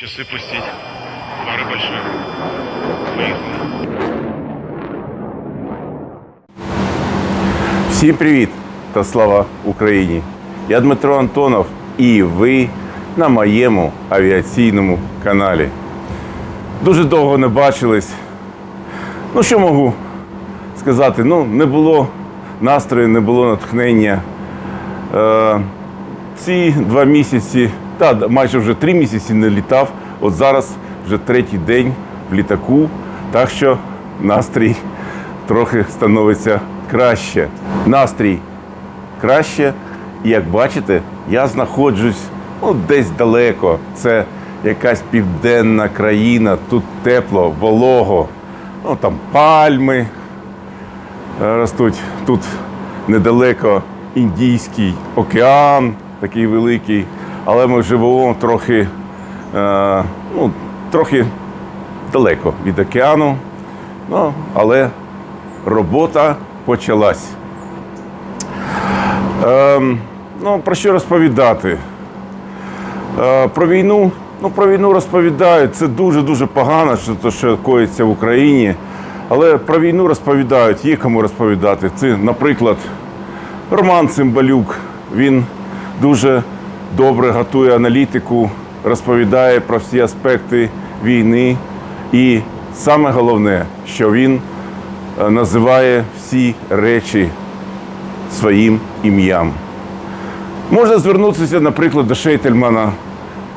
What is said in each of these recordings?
Часы пустить. Пары большие. Поехали. Всім привіт та слава Україні! Я Дмитро Антонов і ви на моєму авіаційному каналі. Дуже довго не бачились. Ну, що можу сказати? Ну, не було настрою, не було натхнення. Е, ці два місяці, та майже вже три місяці не літав. От зараз вже третій день в літаку, так що настрій трохи становиться краще. Настрій краще. І як бачите, я знаходжусь ну, десь далеко. Це якась південна країна, тут тепло, волого, ну там пальми ростуть. Тут недалеко Індійський океан, такий великий, але ми живемо трохи, е, ну, трохи далеко від океану. Ну, але робота почалась. Ем, ну, про що розповідати? Е, про війну. Ну, про війну розповідають. Це дуже-дуже погано, що то, що коїться в Україні. Але про війну розповідають, є кому розповідати. Це, наприклад, Роман Цимбалюк. Він дуже добре готує аналітику, розповідає про всі аспекти війни. І саме головне, що він е, називає всі речі своїм ім'ям. Можна звернутися, наприклад, до Шейтельмана.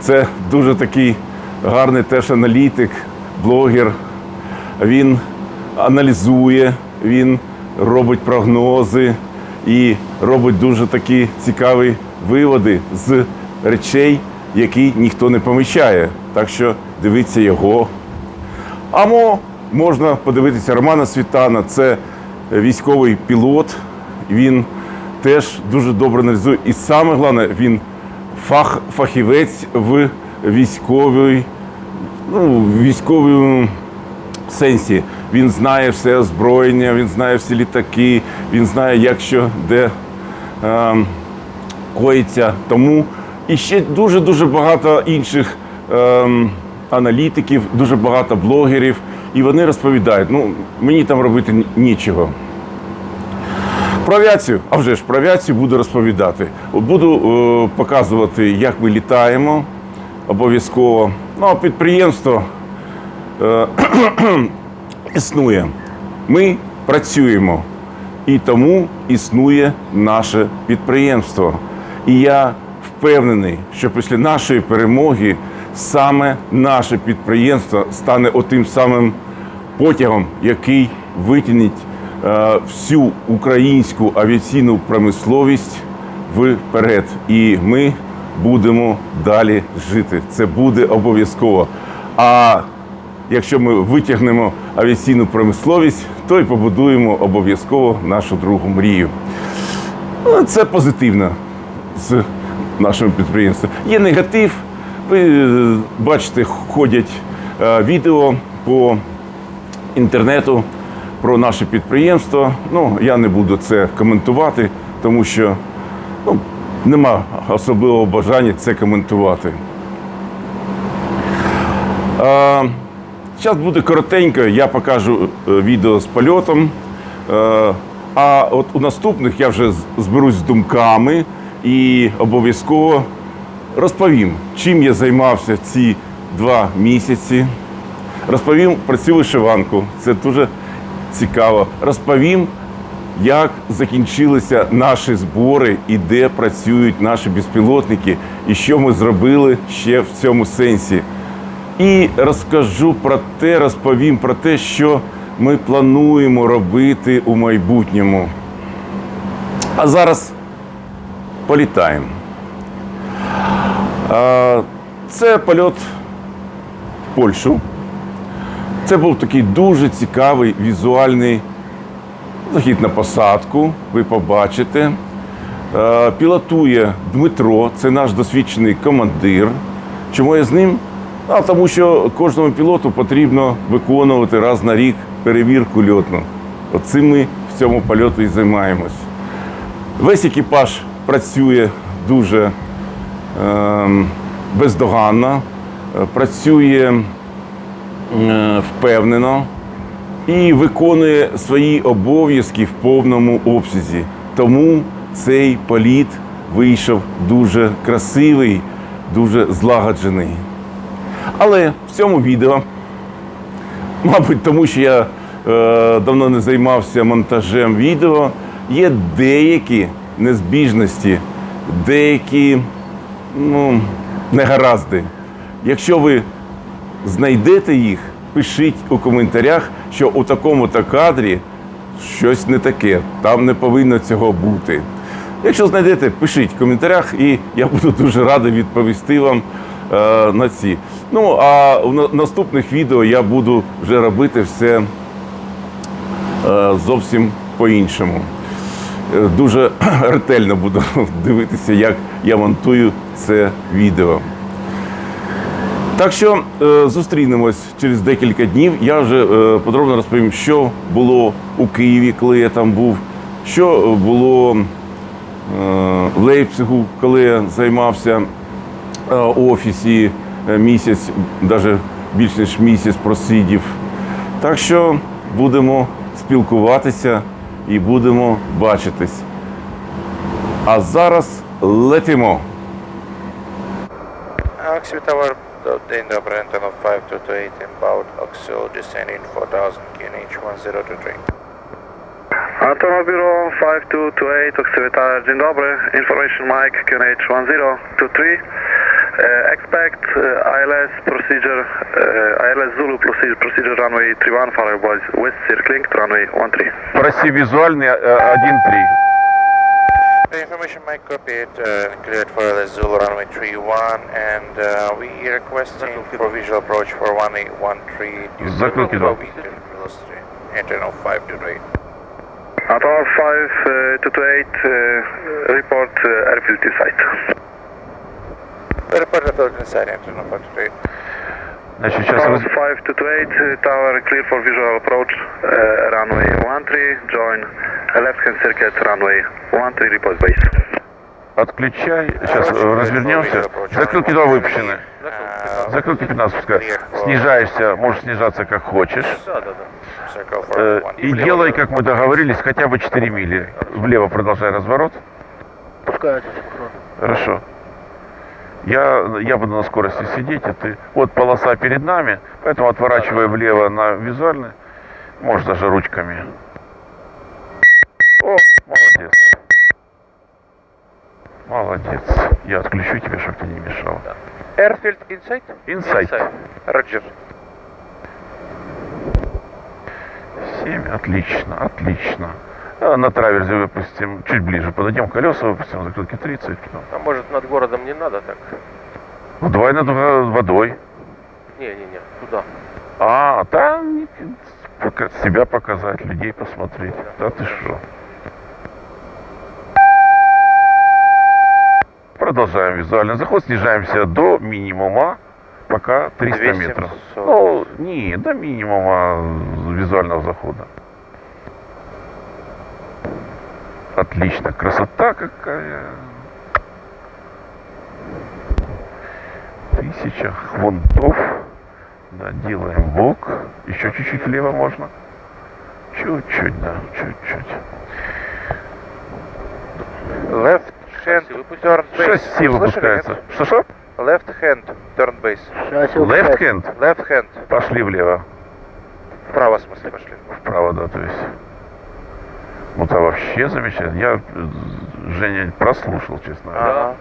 Це дуже такий гарний теж аналітик, блогер. Він аналізує, він робить прогнози і робить дуже такі цікаві виводи з речей, які ніхто не помічає. Так що дивіться його. Або можна подивитися Романа Світана, це військовий пілот. Він теж дуже добре аналізує. І саме головне, він фах, фахівець в військовій, ну, в військовому сенсі. Він знає все озброєння, він знає всі літаки, він знає, як що де е, коїться. Тому і ще дуже-дуже багато інших е, аналітиків, дуже багато блогерів. І вони розповідають, ну мені там робити нічого. Про авіацію, а вже ж про авіацію буду розповідати. Буду е, показувати, як ми літаємо обов'язково. Ну, а підприємство е, існує. Ми працюємо. І тому існує наше підприємство. І я впевнений, що після нашої перемоги саме наше підприємство стане отим самим потягом, який витягнеть е, всю українську авіаційну промисловість вперед. І ми будемо далі жити. Це буде обов'язково. А якщо ми витягнемо авіаційну промисловість, то й побудуємо обов'язково нашу другу мрію. Ну, Це позитивно з нашим підприємством. Є негатив. Ви е, бачите, ходять е, відео по інтернету про наше підприємство. Ну, я не буду це коментувати, тому що ну, нема особливого бажання це коментувати. Зараз буде коротенько, я покажу е, відео з польотом. Е, А от у наступних я вже зберусь з думками і обов'язково розповім, чим я займався ці два місяці. Розповім про цю вишиванку. Це дуже цікаво. Розповім, як закінчилися наші збори і де працюють наші безпілотники, і що ми зробили ще в цьому сенсі. І розкажу про те, розповім про те, що ми плануємо робити у майбутньому. А зараз політаємо. Це польот в Польщу. Це був такий дуже цікавий візуальний захід на посадку. Ви побачите. Пілотує Дмитро, це наш досвідчений командир. Чому я з ним? А тому що кожному пілоту потрібно виконувати раз на рік перевірку льотну. От цим ми в цьому польоту і займаємось. Весь екіпаж працює дуже ем, бездоганно. працює е, впевнено і виконує свої обов'язки в повному обсязі. Тому цей політ вийшов дуже красивий, дуже злагоджений. Але в цьому відео, мабуть, тому що я е, давно не займався монтажем відео, є деякі незбіжності, деякі ну, негаразди. Якщо ви знайдете їх, пишіть у коментарях, що у такому-то кадрі щось не таке, там не повинно цього бути. Якщо знайдете, пишіть в коментарях, і я буду дуже радий відповісти вам е, на ці. Ну а в наступних відео я буду вже робити все е, зовсім по-іншому. Е, Дуже ретельно буду дивитися, як я монтую це відео. Так що е, зустрінемось через декілька днів. Я вже е, подробно розповім, що було у Києві, коли я там був, що було в Лейпцигу, коли я займався у офісі місяць, навіть більш ніж місяць просидів. Так що будемо спілкуватися і будемо бачитись. А зараз летимо. Axel Tower, Dane Добре, antenna 5228 inbound, Oxo descending 4000 QNH 1023. Antonov Bureau 5228, Oksywita, dzień dobry. Information Mike, QNH 1023. Uh, expect uh, ILS procedure, uh, ILS Zulu procedure, procedure runway 31, followed by west circling to runway 13. Проси визуальный 1-3. The information Mike copied, uh, cleared for the Zulu runway 31 and uh, we requesting for visual approach for 1813 due to Закройте low два. wind and velocity. Antenna 528. Antonov 5228, uh, report uh, airfield to site. Report report inside antenna 528. Значит, сейчас 5228, uh, tower clear for visual approach, uh, runway 13, join left hand circuit, runway 13, report base. отключай. Сейчас развернемся. Закрылки runway два 13. выпущены. Закрылки 15 пускай. Снижаешься, можешь снижаться как хочешь. Э, 1. И делай, как мы договорились, хотя бы 4 мили. Влево продолжай разворот. Синхрон. Хорошо. Я, я буду на скорости сидеть, а ты... Вот полоса перед нами, поэтому отворачивай влево на визуальный. Может, даже ручками. О, молодец. Молодец. Я отключу тебя, чтобы ты не мешал. Airfield inside? Инсайт. Roger. 7, отлично, отлично. А на траверзе выпустим, чуть ближе подойдем, колеса выпустим, закрылки 30. А может над городом не надо так? Вдвое над водой. Не-не-не, туда. А, там пока- себя показать, людей посмотреть. Да ты что? Продолжаем визуальный заход, снижаемся до минимума, пока 300 метров. 240. Ну, не, до минимума визуального захода. Отлично, красота какая. Тысяча хвонтов. Да, делаем бок. Еще чуть-чуть влево можно. Чуть-чуть, да, чуть-чуть. Left hand turn base. Шасси выпускается. Что-что? Left hand turn base. Left hand. Left hand. Пошли влево. Вправо, в смысле, пошли. Вправо, да, то есть. Ну, то вообще замечательно. Я, Женя, прослушал, честно. говоря. Ага.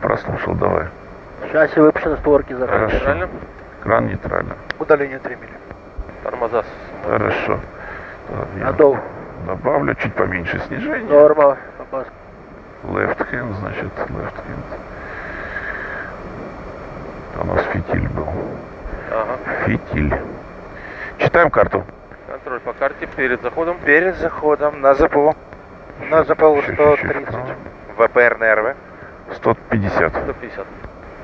Прослушал, давай. Шасси выпущено, створки закрыты. Хорошо. Кран нейтрально. Удаление 3 мили. Тормоза. Хорошо. Я Готов. добавлю чуть поменьше снижение. Норма. Попас. Left hand, значит, left hand. Это у нас фитиль был. Ага. Фитиль. Читаем карту. Контроль по карте перед заходом. Перед заходом на ЗПУ. На Чуть-чуть 130. вправо. ВПР НРВ. 150. 150.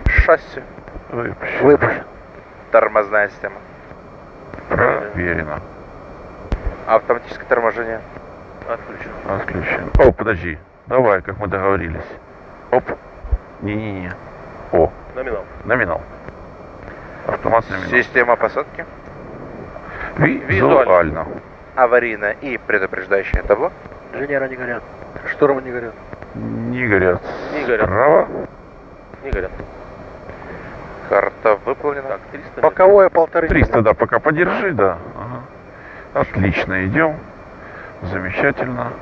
Шасси. Выпущен. Выпущен. Тормозная система. Проверено. Автоматическое торможение. Отключен. Отключен. О, подожди. Давай, как мы договорились. Оп. Не-не-не. О, Номинал. номинал. Автоматная минута. Система посадки. Визуально. Аварийное и предупреждающее табло. Инженеры не горят. Штурмы не горят. Не горят. Не горят. Справа. Не горят. Карта выполнена. Так, 300 Боковое полторы 300, да, пока подержи, да. Ага. Отлично, идем. Замечательно.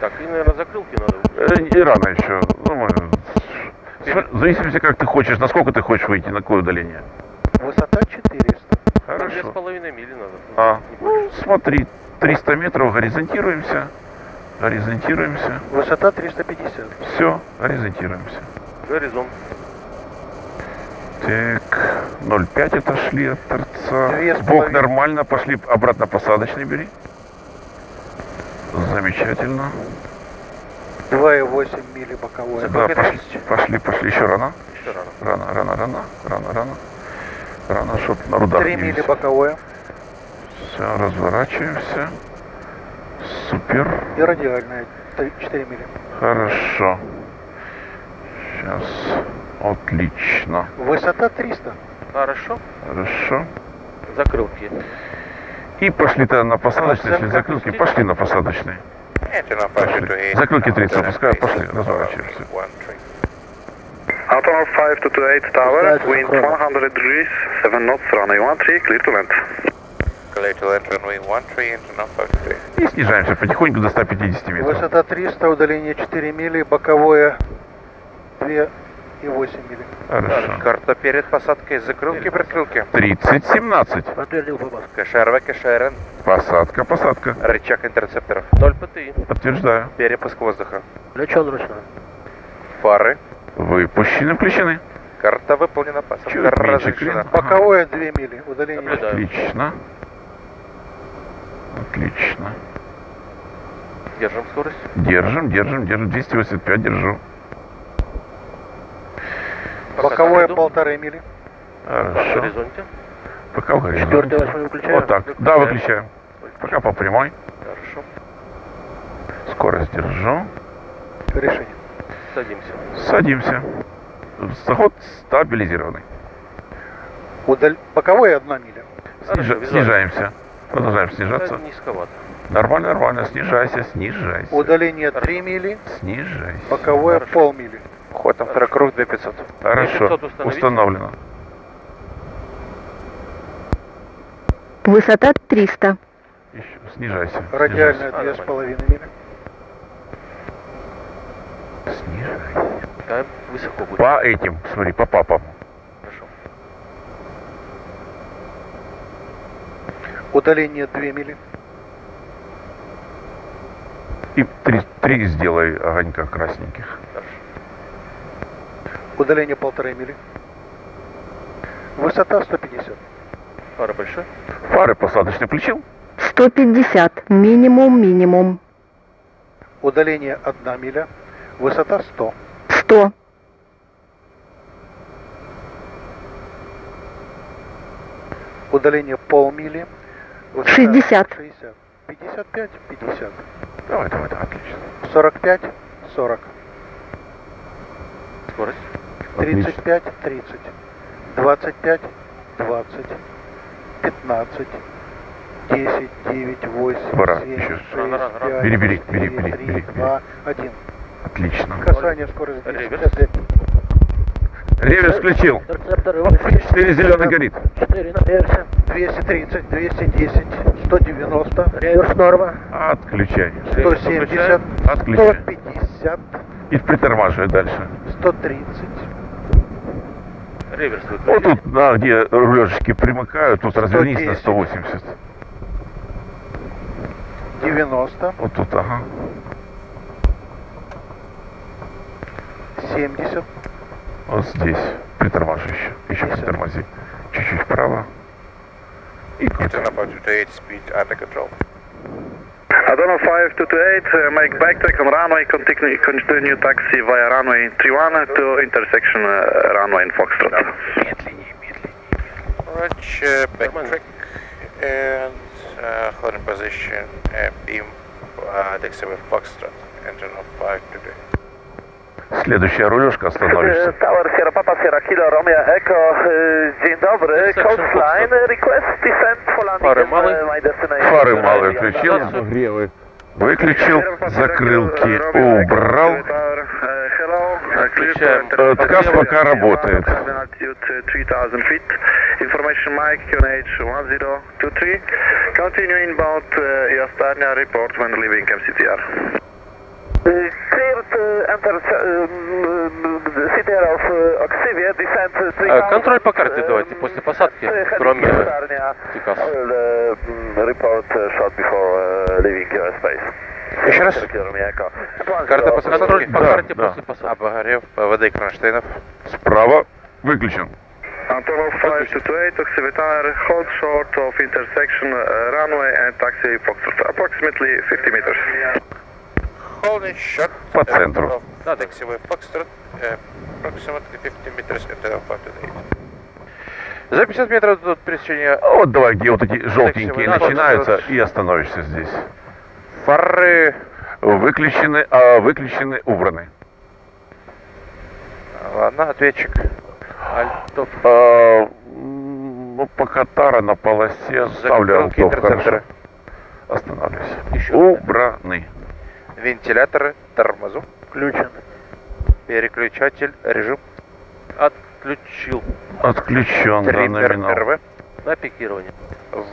Так, и, наверное, закрылки надо. Э, И рано еще. Ну, мы- зависимости, как ты хочешь, насколько ты хочешь выйти, на какое удаление. Высота 400. Две с половиной мили надо. А, ну, смотри, 300 метров, горизонтируемся. Горизонтируемся. Высота 350. Все, горизонтируемся. Горизонт. Так, 0,5 отошли от торца. Половиной. нормально, пошли обратно посадочный бери. Замечательно. 2,8 мили боковое. Да, пошли, пошли, пошли, еще рано. Еще рано. Рано, рано, рано, рано, рано. Рано, чтоб на рудах 3 не мили боковое. Все, разворачиваемся. Супер. И радиальное 3, 4 мили. Хорошо. Сейчас. Отлично. Высота 300. Хорошо. Хорошо. Закрылки. И пошли-то на посадочный, если закрылки, пошли на on Пошли. 528. Закрылки 30 опускаю, пошли, разворачиваемся. 13. Autonomous 5228 Tower, wind 100 degrees, 7 knots, runway 13, clear to land. Clear to land runway 13, engine on 53. И снижаемся потихоньку до 150 метров. Высота 300, удаление 4 мили, боковое 2,8 мили. Хорошо. Карта перед посадкой. Закрылки, прикрылки. 30-17. Подтвердил ФБАС. КШРВ, КШРН. Посадка, посадка. Рычаг интерцепторов. 0 ПТИ. Подтверждаю. Перепуск воздуха. Включен ручно. Фары. Выпущены, включены. Карта выполнена. Посадка разрешена. Боковое 2 мили, удаление. Отлично. Отлично. Держим скорость. Держим, держим, держим. 285 держу. Боковое полторы мили. Хорошо. горизонте. Пока в горизонте. Четвертый, восьмой выключаем. Вот так. Да, выключаем. Пока по прямой. Хорошо. Скорость держу. Решение. Садимся. Садимся. Заход стабилизированный. Удаль... Боковое 1 миля. Снижа-. Снижаемся. Продолжаем снижаться. Низковато. Нормально, нормально. Снижайся, снижайся. Удаление 3 мили, Снижайся. боковое Хорошо. полмили. Ход на второй круг 2500. Хорошо. 500 установить. Установлено. Высота 300. Еще. Снижайся. Радиальное А, 2,5 мили. Снижайся. Да, высоко будет. По этим, смотри, по папам. Хорошо. Удаление 2 мили. И три, три сделай огонька красненьких. Хорошо. Удаление полторы мили. Высота 150. Фара большой. Фары посадочный включил. 150. Минимум, минимум. Удаление 1 миля. Высота 100. 100. Удаление полмили. Высота 60. 60. 55, 50. Давай, давай, давай, отлично. 45, 40. Скорость. 35, 30. 25, 20. 15. 10, 9, 8, Пора, 7, еще. 6, Рано, рано, рано. 5, Бери, бери, 4, бери, бери, 3, бери, 2, 1. Отлично. Касание скорость Реверс. 255. Реверс включил. 4 зеленый горит. 4 на реверсе. 230, 210, 190, Реверс норма. Отключай. 170, Отключай. 150, И притормаживай дальше. 130, Реверс Вот выключили. тут, да, где рулежечки примыкают, тут развернись на 180. 90, Вот тут, ага. 70, Вот здесь. Притормаживай еще. Еще притормози. Чуть-чуть вправо. И. Engine on 528, speed under control. Adano 5228, uh, make backtrack on runway, continue, continue taxi via runway 31 to intersection uh, runway in Foxtrot. Roger, Нормально. backtrack and uh, hold in position and beam uh, taxiway Foxtrot. Engine on 5 today. Следующая рулежка остановишься. Tower Sierra Papa Sierra Kilo Romeo Echo. e, Dzień dobry. Coastline e, request descent for landing Фары малые. uh. Фары малые включил, Гріли. выключил, закрылки убрал. Hello. Включаем. Э, ТКАС пока работает. Altitude uh, 3000 feet. Information Mike QNH 1023. Continue inbound uh, Yastania report when leaving MCTR. Cleared uh, enter CTR of uh, Oksivia, descent uh, 3000. Э, Контроль по карте давайте, после посадки, кроме uh, mm, uh, uh, airspace. Еще раз. Карта по Контроль по Да, карте да. после посадки. Обогрев ПВД Кронштейнов. Справа выключен. Antonov 5228, Oxivitar, hold short of intersection uh, runway and taxi Foxtrot, approximately 50 meters. По центру. Да, таксивой Foxtrot. Approximately 50 meters at the 58. За 50 метров до пересечения Вот давай, где вот эти желтенькие начинаются, и остановишься здесь. фары. Выключены, а выключены, убраны. Ладно, ответчик. Альтов. А, ну, пока тара на полосе, ставлю алтов, хорошо. Останавливайся. Еще Убраны. Вентиляторы, тормозу. включен. Переключатель, режим. Отключил. Отключен, да, Трипер номинал. РВ. На пикирование.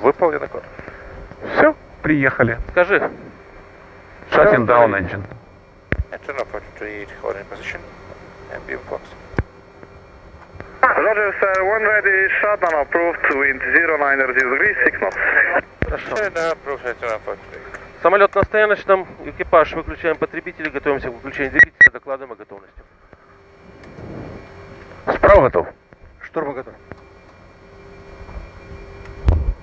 Выполнено код. Все, приехали. Скажи. Shutting down engine. No 43 holding position. And beam box. Roger, sir. One ready, shutdown approved, wind 090 degrees, 6 knots. Хорошо. Да, approve enter no 43. Самолет на стояночном, экипаж, выключаем потребители, готовимся к выключению двигателя, докладываем о готовности. Справа готов. Штурм готов.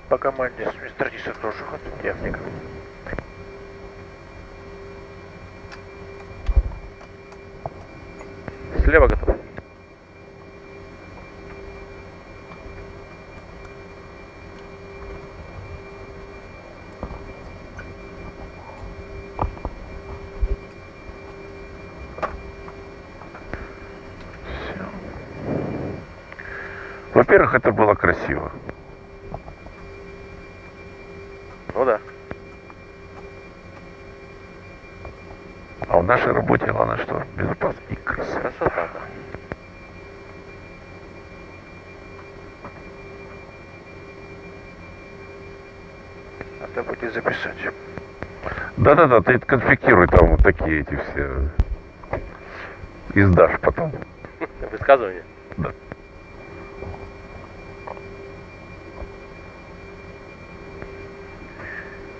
По команде мистер Дисер прошу ход. Техника. Слева готов. Во-первых, это было красиво. Ну да. А в нашей работе главное что? Безопасность и красота. Красота, да. Надо будет записать. Да-да-да, ты конфектируй там вот такие эти все. Издашь потом. Высказывание.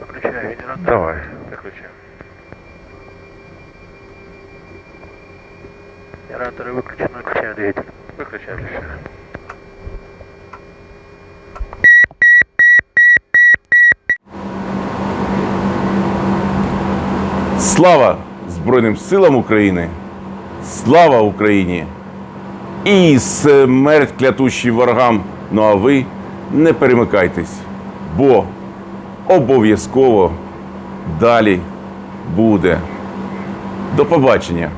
Да. Выключаю генератор. Давай. Выключаем. Генераторы выключены, выключаем двигатель. Выключаем. Слава Збройним силам України! Слава Україні! І смерть клятущим ворогам! Ну а ви не перемикайтесь, бо обов'язково далі буде. До побачення!